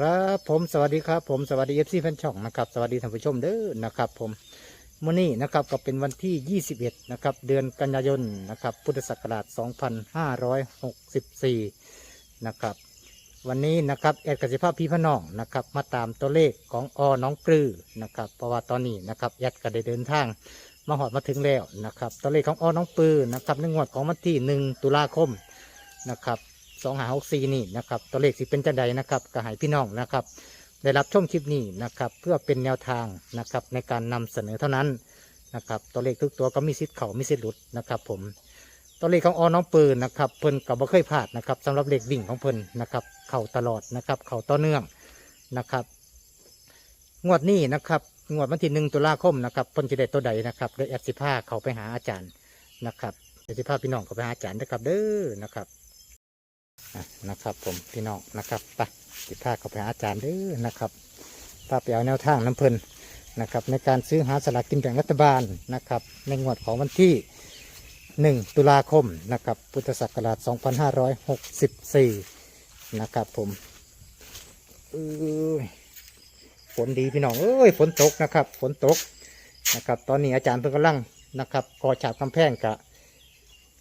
ครับผมสวัสดีครับผมสวัสดีเอฟซีแฟนช่องนะครับสวัสดีท่านผู้ชมเด้อนะครับ ผมมื่อนี้นะครับก็เป็นวันที่ 21 นะครับเดือนกันยายนนะครับพุทธศักราช 2564 นะครับวันนี้นะครับแอดกสิภาพพี่พน้องนะครับมาตามตัวเลขของอน้องปลือนะครับเพราะว่าตอนนี้นะครับแอดก็ได้เดินทางมาหอดมาถึงแล้วนะครับตัวเลขของอน้องปือนะครับในงวดของวันที่ 1 ตุลาคมนะครับ สองหาหกสี่นี่นะครับตัวเลขสิเป็นจังใดนะครับก็ให้พี่น้องนะครับ ได้รับชมคลิปนี้นะครับ เพื่อเป็นแนวทางนะครับในการนำเสนอเท่านั้นนะครับตัวเลขทุกตัวก็มีสิทธิ์เขามีสิทธิ์หลุดนะครับ ผมตัวเลขของออน้องปืนนะครับเพิ่นกับบ่เคยพลาดนะครับสำหรับเลขวิ่งของเพิ่นนะครับเข่าตลอดนะครับ เข่าต่อเนื่องนะครับ งวดนี้นะครับงวดวันที่หนึ่งตุลาคมนะครับเพิ่นจะได้ตัวใดนะครับโดยแอดสิผ้าเขาไปหาอาจารย์นะครับแอดสิผ้าพี่น้องเขาไปหาอาจารย์นะครับเด้อนะครับ นะครับผมพี่น้องนะครับไปจิพาเข้าไปอาจารย์เด้อนะครับพาไปเอาแนวทางน้ำเพลินนะครับในการซื้อหาสลากกินแบ่งรัฐบาลนะครับในงวดของวันที่ 1 ตุลาคมนะครับพุทธศักราช 2564 นะครับผมเอ้ยฝนดีพี่น้องเอ้ยฝนตกนะครับฝนตกนะครับตอนนี้อาจารย์เพิ่นกำลังนะครับก่อฉาบกำแพงกะ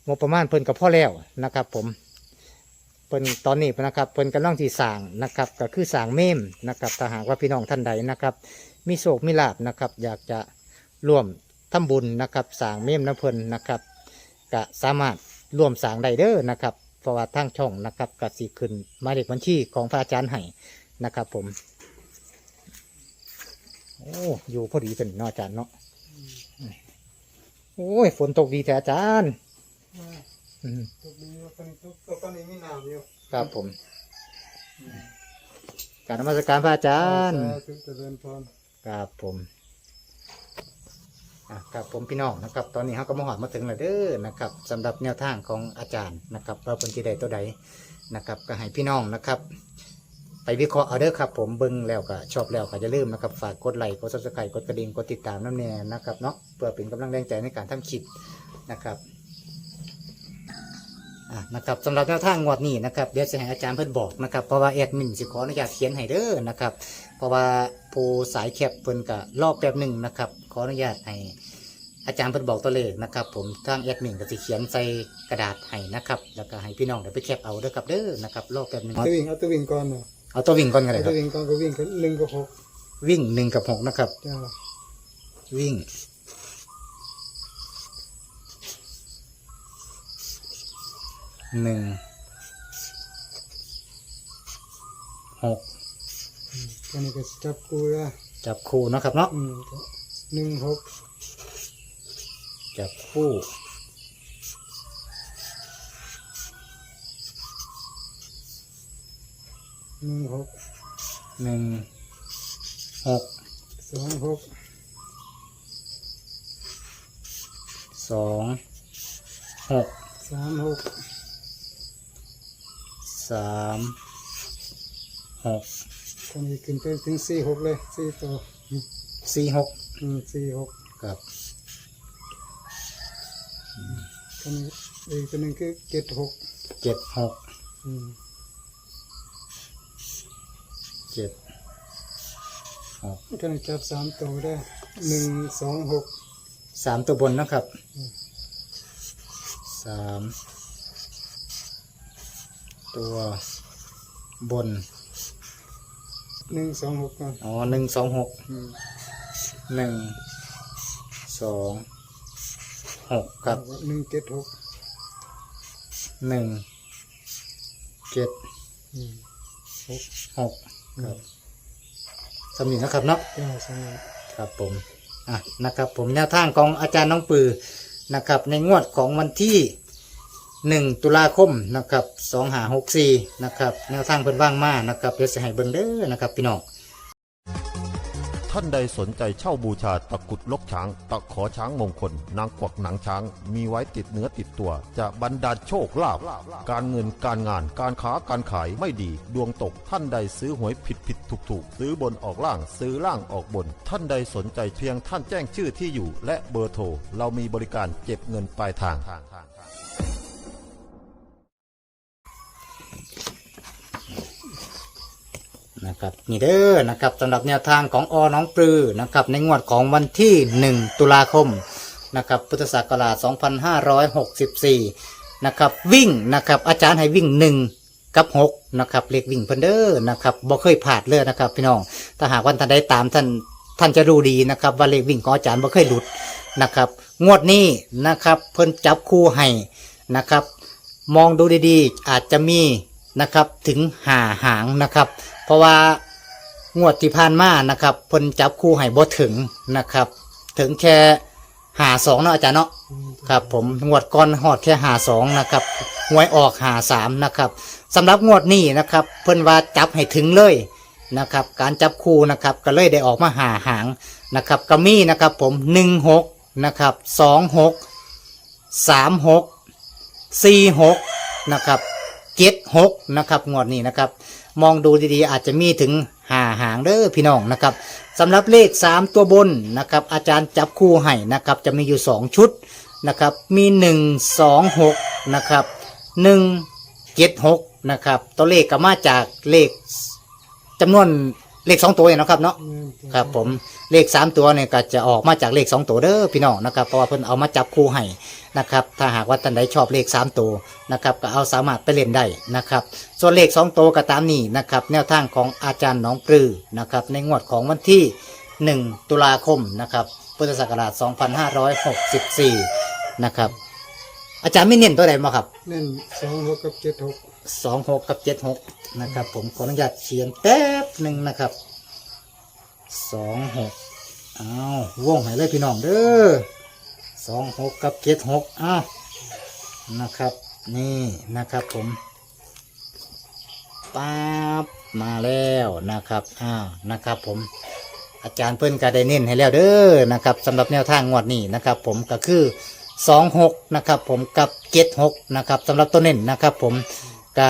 งบประมาณเพิ่นกับพ่อแล้วนะครับผม พิ่นตอนนี้นะครับเพิ่นกำลังที่สร้างนะครับ ก็คือสร้างเมมนะครับถ้าหากว่าพี่น้องท่านใดนะครับ มีโศกมีลาบนะครับ อยากจะร่วมทำบุญนะครับสร้างเมมน้ำเพิ่นนะครับก็สามารถร่วมสร้างได้เด้อนะครับเพราะว่าทางช่องนะครับก็สิขึ้นมายเลขบัญชีของพระอาจารย์ให้นะครับ ผมโอ้อยู่พอดีเป็นเนาะอาจารย์เนาะโอ้ยฝนตกดีแต่อาจารย์ ตกดีว่าตอนตกตกตอนนี้มีน้ำอยู่ครับผมการนมัสการพระอาจารย์เจริญพรครับผมครับผมพี่น้องนะครับ ตอนนี้เขาก็มาหอดมาถึงแล้วเด้อนะครับสำหรับแนวทางของอาจารย์นะครับว่าเป็นที่ใดตัวใดนะครับ ก็ให้พี่น้องนะครับ ไปวิเคราะห์เอาเด้อครับ ผมเบิ่งแล้วก็ชอบแล้วก็จะลืมนะครับฝากกดไลค์กดซับสไครต์กดกระดิ่งกดติดตามน้ำแน่นะครับเนาะเพื่อเป็นกำลังแรงใจในการทำคลิปนะครับ อะนะครับสำหรับแนวทางงวดนี้นะครับเดี๋ยวจะให้อาจารย์เพิ่นบอกนะครับเพราะว่าแอดมินสิขออนุญาตเขียนให้เด้อนะครับเพราะว่าผู้สายแคปเพิ่นก็รอบแป๊บหนึ่งนะครับขออนุญาตให้อาจารย์เพิ่นบอกตัวเลขนะครับผมทางแอดมินก็สิเขียนใส่กระดาษให้นะครับแล้วก็ให้พี่น้องเดี๋ยวไปแคปเอาเด้อครับเด้อนะครับรอบแป๊บหนึ่งเอาตัววิ่งเอาตัววิ่งก่อนเนาะเอาตัววิ่งก่อนกันเลเอายคตัรัวบวิ่งก่อนก็วิ่งกันหนึ่งกับหกวิ่งหนึ่งกับหกนะครับ จ้าวิ่ง หนึ่งหกอืมตอนนี้ก็จับกูละจับคู่เนาะครับเนาะอืมก็หนึ่งหกจับคู่หนึ่งหกหนึ่งหกสองหกสองหกสามหก สามหกตอนนี้ขึ้นไปถึงสี่หกเลยสี่ตัวอืมสี่หกอืมสี่หกครับตอนนี้อีกตัวหนึ่งคือเจ็ดหกเจ็ดหกอืมเจ็ดหกตอนนี้จับสามตัวได้หนึ่งสองหกสามตัวบนนะครับอืมสาม ตัวบนหนึ่งสองหกก่อนอ๋อหนึ่งสองหกอืมหนึ่งสองหกครับหนึ่งเจ็ดหกหนึ่งเจ็ดอืมหกครับสำนีนะครับเนาะจ้าสองหกครับผมอะนะครับผมแนวทางของอาจารย์น้องปือนะครับ ในงวดของวันที่ หนึ่งตุลาคมนะครับสองหาหกสี่นะครับแนวทางเพิ่นว่างมานะครับเดี๋ยวจะให้เบิ่งเด้อนะครับพี่น้องท่านใดสนใจเช่าบูชาตะกุดลกช้าง ตะขอช้างมงคล นางกวักหนังช้าง มีไว้ติดเนื้อติดตัว จะบรรดาลโชคลาภการเงินการงานการค้าการขายไม่ดี ดวงตกท่านใดซื้อหวยผิดผิดถูกถูกซื้อบนออกล่างซื้อล่างออกบน ท่านใดสนใจเพียงท่านแจ้งชื่อที่อยู่ และเบอร์โทรเรามีบริการเก็บเงินปลายทาง นะครับนี่เด้อนะครับสำหรับแนวทางของอน้องปลือนะครับในงวดของวันที่ 1 ตุลาคมนะครับพุทธศักราช 2564 นะครับวิ่งนะครับอาจารย์ให้วิ่ง 1 กับ 6 นะครับเลขวิ่งเพิ่นเด้อนะครับบ่เคยผ่านเลยนะครับพี่น้องถ้าหากว่าท่านได้ตามท่านท่านจะรู้ดีนะครับว่าเลขวิ่งของอาจารย์บ่เคยหลุดนะครับงวดนี้นะครับเพิ่นจับคู่ให้นะครับมองดูดีๆ อาจจะมีนะครับถึงหาหางนะครับ เพราะว่างวดที่ผ่านมานะครับเพิ่นจับคู่ให้บ่ถึงนะครับ ถึงแค่หาสองเนาะอาจารย์เนาะครับ ผมงวดก่อนหอดแค่หาสองนะครับหวยออกหาสามนะครับสำหรับงวดนี้นะครับ เพิ่นว่าจับให้ถึงเลยนะครับ การจับคู่นะครับก็เลยได้ออกมาหาหางนะครับก็มีนะครับ ผมหนึ่งหกนะครับสองหกสามหกสี่หกนะครับเจ็ดหกนะครับงวดนี้นะครับ มองดูดีๆ อาจจะมีถึงหาหางเด้อพี่น้องนะครับสำหรับเลข 3 ตัวบนนะครับอาจารย์จับคู่ให้นะครับจะมีอยู่ 2 ชุดนะครับมี 1 2 6นะครับ1 7 6นะครับตัวเลขก็มาจากเลขจำนวน เลข2ตัวเนี่ยนะครับเนาะครับผมเลข3ตัวเนี่ยก็จะออกมาจากเลข2ตัวเด้อพี่น้องนะครับเพราะว่าเพิ่นเอามาจับคู่ให้นะครับถ้าหากว่าท่านใดชอบเลข3ตัวนะครับก็เอาสามารถไปเล่นได้นะครับส่วนเลข2ตัวก็ตามนี้นะครับแนวทางของอาจารย์หน้องปลือนะครับในงวดของวันที่ 1 ตุลาคมนะครับพุทธศักราช 2564 นะครับ อาจารย์ไม่เน้นตัวใดมาครับเน่นสองหกกับเจ็ดหกสองหกกับเจ็ดหกนะครับ ผมขออนุญาตเขียนแป๊บหนึ่งนะครับสองหกอ้าววงให้เลยพี่น้องเด้อสองหกกับเจ็ดหกอ้าวนะครับ นี่นะครับผมป๊าบมาแล้วนะครับอ้าวนะครับ ผมอาจารย์เพิ่นก็ได้เน้นให้แล้วเด้อนะครับสำหรับแนวทางงวดนี้นะครับ ผมก็คือ สองหกนะครับผมกับเจ็ดหกนะครับสำหรับตัวเน้นนะครับผมก็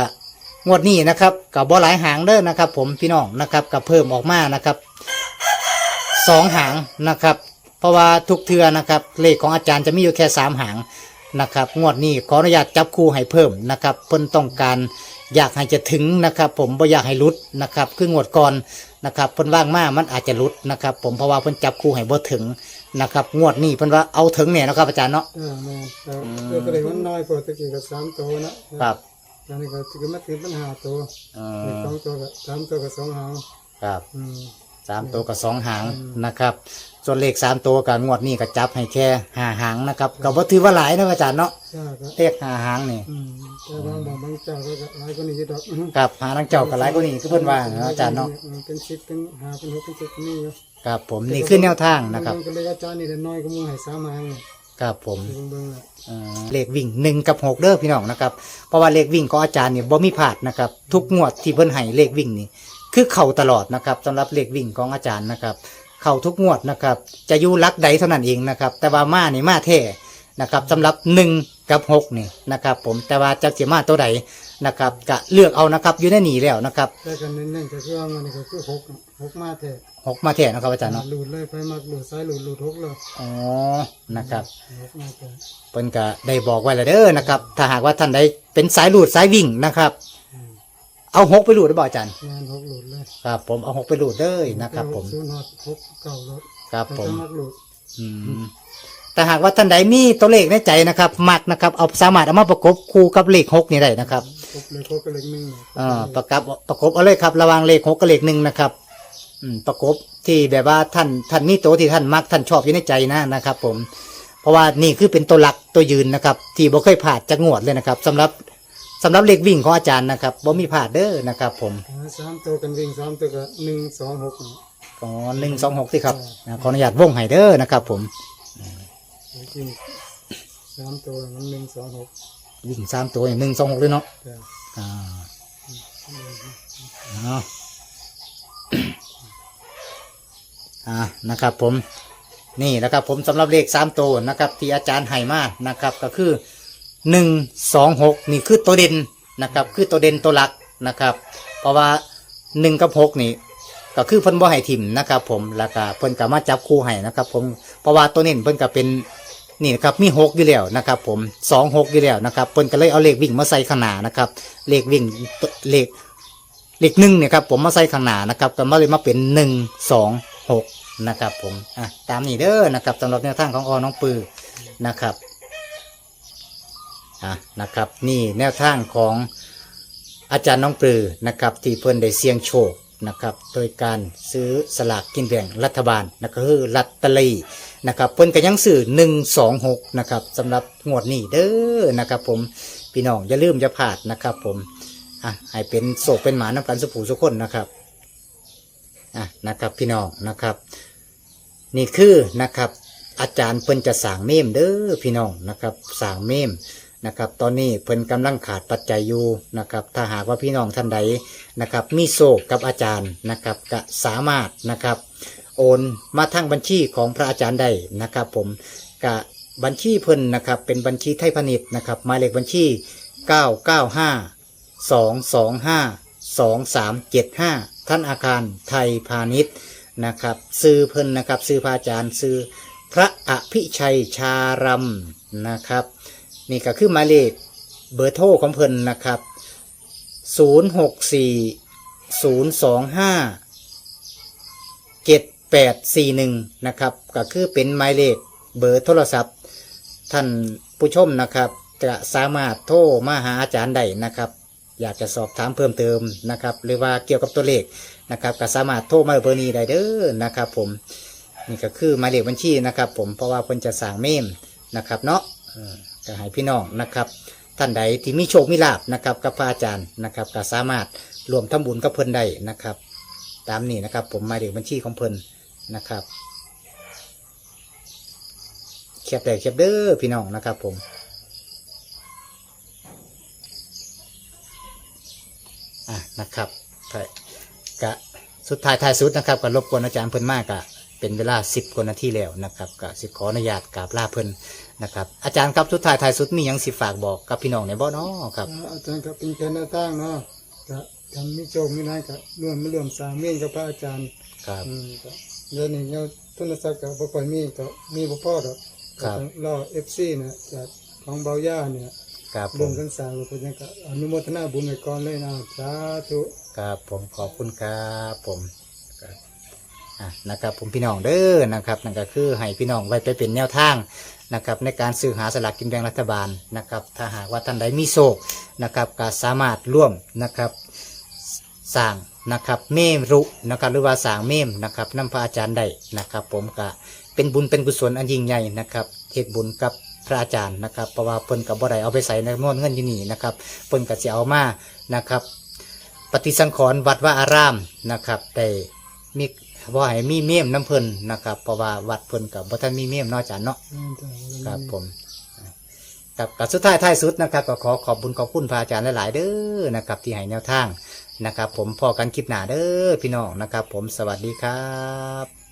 งวดนี้นะครับกับบ่หลายหางเด้อนะครับ ผมพี่น้องนะครับก็เพิ่มออกมานะครับสองหางนะครับ เพราะว่าทุกเทือนะครับเลขของอาจารย์จะมีอยู่แค่สามหางนะครับ งวดนี้ขออนุญาตจับคู่ให้เพิ่มนะครับเพิ่นต้องการอยากให้จะถึงนะครับ ผมบ่อยากให้ลุดนะครับคืองวดก่อนนะครับเพิ่นว่างมากมันอาจจะลุดนะครับ ผมเพราะว่าเพิ่นจับคู่ให้บ่ถึง นะครับงวดนี้เพิ่นว่าเอาถึงเนี่ยนะครับอาจารย์เนาะอ่าแม่นแต่แต่ก็เลยมันน้อยกว่าตะกี้กับสามตัวนะครับอันนี้ก็คือมาถึงปัญหาตัวอืเลขมสองตัวกับสามตัวกับสองหางครับอืมสามตัวกับสองหางนะครับส่วนเลขสามตัวกับงวดนี้ก็จับให้แค่ห้าหางนะครับก็บ่ถือว่าหลายนะอาจารย์เนาะจ้าก็เลขห้าหางนี่อืมแต่บางบางบางเจ้าก็หลายกว่านี้อยู่ดอกอืมครับหาทั้งเจ้ากับหลายกว่านี้คือเพิ่นว่าเนาะอาจารย์เนาะ อืมเป็นสิบเป็นห้าเป็นหกเป็นเจ็ดก็มีอยู่ ครับผมนี่คือแนวทางนะครับเงก็เลยอาจารย์นี่ได้น้อยก็มึงให้สามหางนี่ครับผมเบิ่งเบิ่งๆแหละเอ่อเลขวิ่งหนึ่งกับหกเด้อพี่น้องนะครับเพราะว่าเลขวิ่งของอาจารย์เนี่ยบ่มีพลาดนะครับ ทุกงวดที่เพิ่นให้เลขวิ่งนี่คือเข้าตลอดนะครับสำหรับเลขวิ่งของอาจารย์นะครับ เข้าทุกงวดนะครับ จะอยู่หลักใดเท่านั้นเองนะครับ แต่ว่ามานี่มาแท้นะครับสำหรับหนึ่งกับหกนี่นะครับ ผมแต่ว่าจะเสียมาตัวใดนะครับ ก็เลือกเอานะครับอยู่ในนี่แล้วนะครับแต่กันเน้นๆก็คือว่ามันนี่ก็คือหก หกมาแท้หกมาแท้นะครับอาจารย์เนาะหลุดเลยไปมากหลุดซ้ายหลุดหลุดหกเลยอ๋อนะครับหกมาแท้เพิ่นก็ได้บอกไว้แล้วเด้อนะครับ ถ้าหากว่าท่านใดเป็นสายหลุดสายวิ่งนะครับ เอาหกไปหลุดได้บ่อาจารย์งานหกหลุดเลยครับ ผมเอาหกไปหลุดเด้อนะครับ ผมศูนย์หกหกเก้าหลุดครับผมแต่ถ้ามักหลุดอืมแต่หากว่าท่านใดมีตัวเลขในใจนะครับ มักนะครับ เอาสามารถเอามาประกบคู่กับเลขหกนี่ได้นะครับ ครบเลยครบก็เลยหนึ่งอ่าประกับประกบเอาเลยครับ ระหว่างเลขหกกับเลขหนึ่งนะครับอืม ประกบที่แบบว่าท่านท่านมีตัวที่ท่านมักท่านชอบอยู่ในใจนะนะครับ ผม เพราะว่านี่คือเป็นตัวหลักตัวยืนนะครับ ที่บ่เคยผ่านจากงวดเลยนะครับสำหรับสำหรับเลขวิ่งของอาจารย์นะครับบ่มีผ่านเด้อนะครับ ผมหาสามตัวกันวิ่งสามตัวก็หนึ่งสองหกนี่อ๋อหนึ่งสองหกสิครับนะขออนุญาตวงให้เด้อนะครับ ผมจริงสามตัวมันหนึ่งสองหกวิ่งสามตัวอย่างหนึ่งสองหกเลยเนาะจ้ะอ่าเนาะ อ่านะครับผมนี่นะครับผมสำหรับเลขสามตัวนะครับที่อาจารย์ให้มานะครับก็คือหนึ่งสองหกนี่คือตัวเด่นนะครับคือตัวเด่นตัวหลักนะครับเพราะว่าหนึ่งกับหกนี่ก็คือเพิ่นบ่ให้ทิมนะครับผมแล้วก็เพิ่นก็มาจับคู่ให้นะครับผมเพราะว่าตัวเน้นเพิ่นก็เป็นนี่นะครับมีหกอยู่แล้วนะครับผมสองหกอยู่แล้วนะครับเพิ่นก็เลยเอาเลขวิ่งมาใส่ข้างหน้านะครับเลขวิ่งเลขเลขหนึ่งเนี่ยครับผมมาใส่ข้างหน้านะครับก็มาเลยมาเป็นหนึ่งสอง หกนะครับ ผมอะตามนี้เด้อนะครับสำหรับแนวทางของอน้องปือนะครับอะนะครับ นี่แนวทางของอาจารย์น้องปลือนะครับที่เพิ่อนได้เสี่ยงโชคนะครับโดยการซื้อสลากกินแบ่งรัฐบาลนะก็คือลัตเตอรี่นะครับเพิ่นก็ยังซื้อหนึ่งสองหกนะครับสำหรับงวดนี้เด้อนะครับ ผมพี่น้องอย่าลืมอย่าพลาดนะครับ ผมอะให้เป็นโศกเป็นหมาน้ำกันสุผูสุกคนนะครับ อะนะครับพี่น้องนะครับ นี่คือนะครับ อาจารย์เพิ่นจะสร้างเมมเด้อพี่น้องนะครับสร้างเมมนะครับ ตอนนี้เพิ่นกำลังขาดปัจจัยอยู่นะครับ ถ้าหากว่าพี่น้องท่านใดนะครับ มีโศกกับอาจารย์นะครับก็สามารถนะครับ โอนมาทางบัญชีของพระอาจารย์ได้นะครับ ผมกะบัญชีเพิ่นนะครับ เป็นบัญชีไทยพาณิชย์นะครับหมายเลขบัญชี 995 225 2375 ท่านอาคารไทยพาณิชย์นะครับซื้อเพิ่นนะครับซื้อพระอาจารย์ซื้อพระอภิชัยชารัมนะครับ นี่ก็คือหมายเลขเบอร์โทรของเพิ่นนะครับ 064 025 7841 นะครับ ก็คือเป็นหมายเลขเบอร์โทรศัพท์ ท่านผู้ชมนะครับ จะสามารถโทรมาหาอาจารย์ได้นะครับ อยากจะสอบถามเพิ่มเติมนะครับหรือว่าเกี่ยวกับตัวเลขนะครับก็สามารถโทรมาเบอร์นี้ได้เด้อนะครับ ผมนี่ก็คือหมายเลขบัญชีนะครับ ผมเพราะว่าเพิ่นจะสั่งเมมนะครับ เนาะก็ให้พี่น้องนะครับ ท่านใดที่มีโชคมีลาบนะครับกับพระอาจารย์นะครับก็สามารถรวมทำบุญกับเพิ่นได้นะครับ ตามนี้นะครับ ผมหมายเลขบัญชีของเพิ่นนะครับเขียบได้เขียบเด้อพี่น้องนะครับ ผม อะนะครับก็กะสุดท้ายท้ายสุดนะครับก็รบกวนอาจารย์เพิ่นมากกะเป็นเวลาสิบกว่านาทีแล้วนะครับก็สิขออนุญาตกราบลาเพิ่นนะครับอาจารย์ครับสุดท้ายท้ายสุดมีหยังสิฝากบอกกับพี่น้องในบ่เนาะครับอาจารย์ครับเป็นแค่หน้าตั้งเนาะก็ทำมิโจมไม่ได้ก็ร่วมไม่ร่วมสร้างเมนกับพระอาจารย์ครับอืมก็เดี๋ยวนี้เนี่ยโทุนทรัพย์ก็บ่ค่อยมีก็มีบ่พอดอกครับก็ต้องรอ FC นะจากของเบาย่าเนี่ย ครับผร่วมมกันสร้างแล้วก็ยังก็อนุโมทนาบุญไว้ก่อนเลยนะสาธุครับผมขอบคุณครับผมครับอะนะครับผมพี่น้องเด้อนะครับนั่นก็คือให้พี่น้องไว้ไปเป็นแนวทางนะครับในการซื้อหาสลากกินแบ่งรัฐบาลนะครับถ้าหากว่าท่านใดมีโศกนะครับก็สามารถร่วมนะครับ สร้างนะครับเมมรุนะครับหรือว่าสร้างเมมนะครับนำพระอาจารย์ได้นะครับ ผมก็เป็นบุญเป็นกุศลอันยิ่งใหญ่นะครับเฮ็ดบุญกับ พระอาจารย์นะครับเพราะว่าเพิ่นกับบ่ได้เอาไปใส่ในจำนวนเงินอยู่นี่นะครับเพิ่นก็สิเอามานะครับ ปฏิสังขรณ์วัดว่าอารามนะครับได้มีว่าให้มีเมียมน้ำเพิ่นนะครับเพราะว่าวัดเพิ่นกับบ่ทันมีเมียมเนอาจารย์เนาะ ครับผมกับกับสุดท้ายท้ายสุดนะครับก็ขอขอบบุญขอบคุณพระอาจารย์หลาย ๆ เด้อนะครับ ที่ให้แนวทางนะครับ ผมพอกันคลิปหน้าเด้อพี่น้องนะครับ ผมสวัสดีครับ